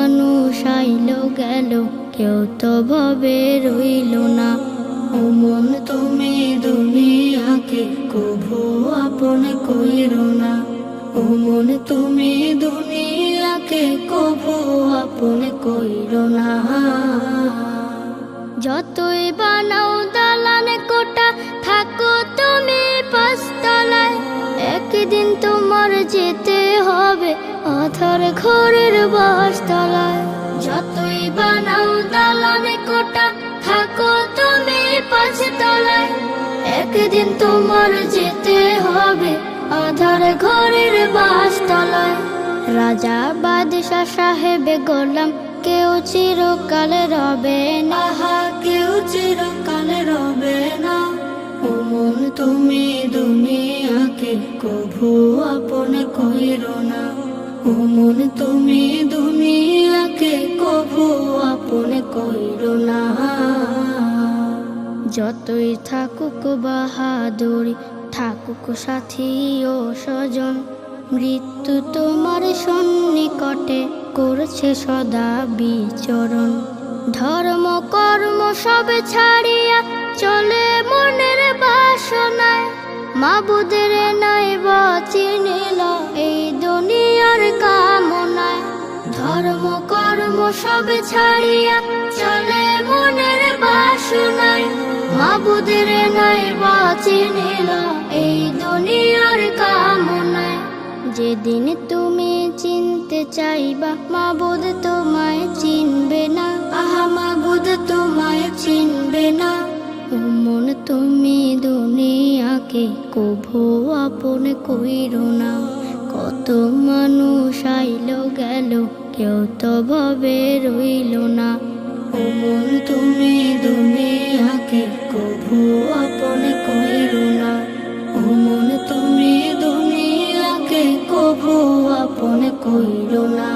আইল গেল, কেউ তো ভবে রইল না। ও মন তুমি দুনিয়াকে কভু আপন কইর না। ও মন তুমি দুনিয়াকে কভু আপন কইর না। যতই বানাও দালান কোটা থাকো তুমি পাঁচতলায়। একদিন তোমার যেতে হবে অথর ঘরের বাসতলায় একদিন তোমার যেতে হবে। আধার ঘরের বাসতলায়। রাজা বাদশাহ সাহেবে গোলাম, কেউ চিরকাল রবে না। কেউ চিরকাল রবে না। ও মন তুমি দুনিয়াকে কভু আপন কইর না। ও তুমি দুনিয়াকে কভু আপন কইর যতই থাকুক বাহাদুরি, থাকুক সাথী ও স্বজন, মৃত্যু তোমার সন্নিকটে করছে সদা বিচরণ। ধর্ম, কর্ম সব ছাড়িয়া চলে মনের বাসনায়। মাবুদের নাই চিনিল এই দুনিয়ার কামনায়। ধর্ম, কর্ম সব ছাড়িয়া চলে মনের বাসনায়। নাই চিনিল এই দুনিয়ার কামনায়। যেদিন তুমি চিনতে চাইবা, মাবুদ তোমায় চিনবে না। আহা, মাবুদ তোমায় চিনবে না। মন, তুমি দুনিয়াকে কভু আপন কইর না। কত মানুষ আইল গেল, কেউ তো ভবে রইল না। মন তুমি দুনিয়াকে কভু আপন কইরো না। কোমল তুমি দুনিয়াকে কভু আপন কইরো না।